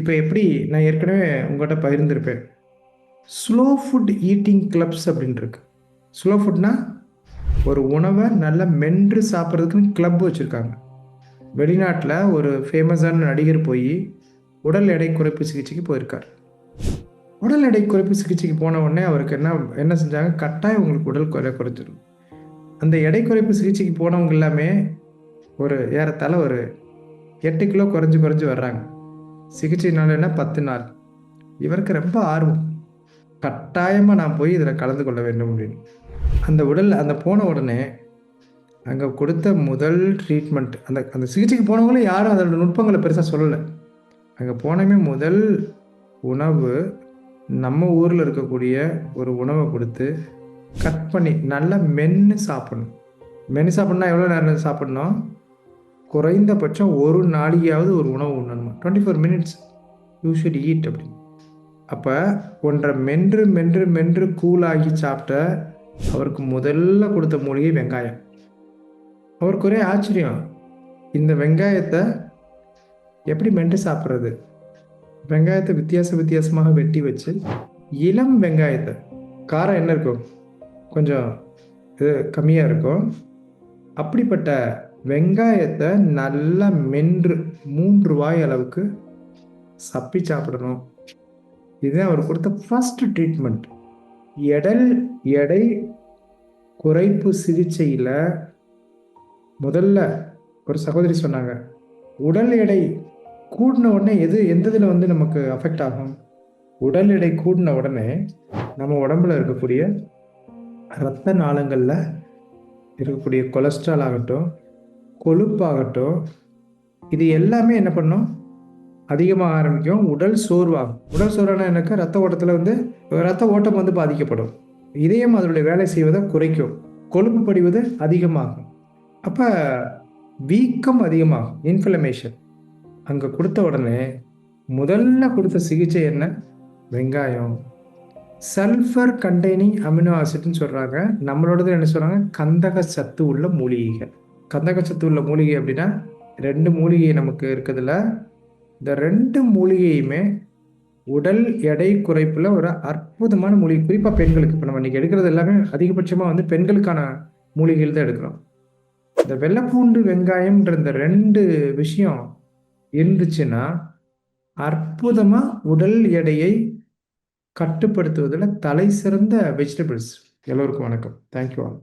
இப்போ எப்படி நான் ஏற்கனவே உங்கள்கிட்ட பகிர்ந்திருப்பேன். ஸ்லோ ஃபுட் ஈட்டிங் கிளப்ஸ் அப்படின்னு இருக்கு ஸ்லோ ஃபுட்னா ஒரு உணவை நல்லா மென்று சாப்பிட்றதுக்குன்னு கிளப் வச்சுருக்காங்க. வெளிநாட்டில் ஒரு ஃபேமஸான நடிகர் போய் உடல் எடை குறைப்பு சிகிச்சைக்கு போயிருக்கார். உடல் எடை குறைப்பு சிகிச்சைக்கு போன உடனே அவருக்கு என்ன என்ன செஞ்சாங்க? கட்டாயம் உங்களுக்கு உடல் குறை குறைச்சிடும் அந்த எடை குறைப்பு சிகிச்சைக்கு போனவங்க எல்லாமே ஒரு ஏறத்தாழ ஒரு எட்டு கிலோ குறைஞ்சி குறைஞ்சி வர்றாங்க. சிகிச்சை நாள் என்ன பத்து நாள். இவருக்கு ரொம்ப ஆர்வம். கட்டாயமாக நான் போய் இதில் கலந்து கொள்ள வேண்டும் அப்படின்னு. அந்த உடல் அந்த போன உடனே அங்கே கொடுத்த முதல் ட்ரீட்மெண்ட் அந்த அந்த சிகிச்சைக்கு போனவங்களும் யாரும் அதோட நுட்பங்களை பெருசாக சொல்லலை. அங்கே போனமே முதல் உணவு நம்ம ஊரில் இருக்கக்கூடிய ஒரு உணவை கொடுத்து கட் பண்ணி நல்லா மென்று சாப்பிடணும். மென்று சாப்பிட்னா எவ்வளோ நேரம் சாப்பிட்ணும்? குறைந்தபட்சம் ஒரு நாளையாவது ஒரு உணவு உண்ணணுமா? Twenty four minutes you should eat அப்படின்னு. அப்போ ஒன்றை மென்று மென்று மென்று கூலாகி சாப்பிட்ட அவருக்கு முதல்ல கொடுத்த மூலிகை வெங்காயம். அவருக்கு ஒரே ஆச்சரியம். இந்த வெங்காயத்தை எப்படி மென்று சாப்பிட்றது? வெங்காயத்தை வித்தியாச வித்தியாசமாக வெட்டி வச்சு இளம் வெங்காயத்தை காரம் என்ன இருக்கும்? கொஞ்சம் இது கம்மியாக இருக்கும். அப்படிப்பட்ட வெங்காயத்தை நல்லா மென்று மூன்று வாய் அளவுக்கு சப்பி சாப்பிடணும். இதுதான் அவர் கொடுத்த ஃபர்ஸ்ட் ட்ரீட்மெண்ட் எடல் எடை குறைப்பு சிகிச்சையில் முதல்ல ஒரு சகோதரி சொன்னாங்க உடல் எடை கூடின உடனே எது எந்த இதில் வந்து நமக்கு அஃபெக்ட் ஆகும்? உடல் எடை கூடின உடனே நம்ம உடம்புல இருக்கக்கூடிய இரத்த நாளங்களில் இருக்கக்கூடிய கொலஸ்ட்ரால் ஆகட்டும் கொழுப்பாகட்டும் இது எல்லாமே என்ன பண்ணும்? அதிகமாக ஆரம்பிக்கும். உடல் சோர்வாகும். உடல் சோர்வான எனக்கு ரத்த ஓட்டத்தில் வந்து ரத்த ஓட்டம் வந்து பாதிக்கப்படும். இதயம் அதனுடைய வேலை செய்வதை குறைக்கும். கொழுப்பு படிவது அதிகமாகும். அப்போ வீக்கம் அதிகமாகும். இன்ஃப்ளமேஷன் அங்கே கொடுத்த உடனே முதல்ல கொடுத்த சிகிச்சை என்ன? வெங்காயம். சல்ஃபர் கண்டெய்னிங் அமினோ ஆசிட்னு சொல்கிறாங்க நம்மளோடது என்ன சொல்கிறாங்க கந்தக சத்து உள்ள மூலிகைகள். கந்தகச்சத்து உள்ள மூலிகை அப்படின்னா ரெண்டு மூலிகை நமக்கு இருக்குதுல்ல. இந்த ரெண்டு மூலிகையுமே உடல் எடை குறைப்பில் ஒரு அற்புதமான மூலிகை. குறிப்பாக பெண்களுக்கு இப்போ நம்ம இன்றைக்கி எடுக்கிறது எல்லாமே அதிகபட்சமாக வந்து பெண்களுக்கான மூலிகைகள் தான் எடுக்கிறோம். இந்த வெள்ளைப்பூண்டு வெங்காயம்ன்ற இந்த ரெண்டு விஷயம் இருந்துச்சுன்னா அற்புதமாக உடல் எடையை கட்டுப்படுத்துவதில் தலை சிறந்த வெஜிடபிள்ஸ் எல்லோருக்கும் வணக்கம். Thank you all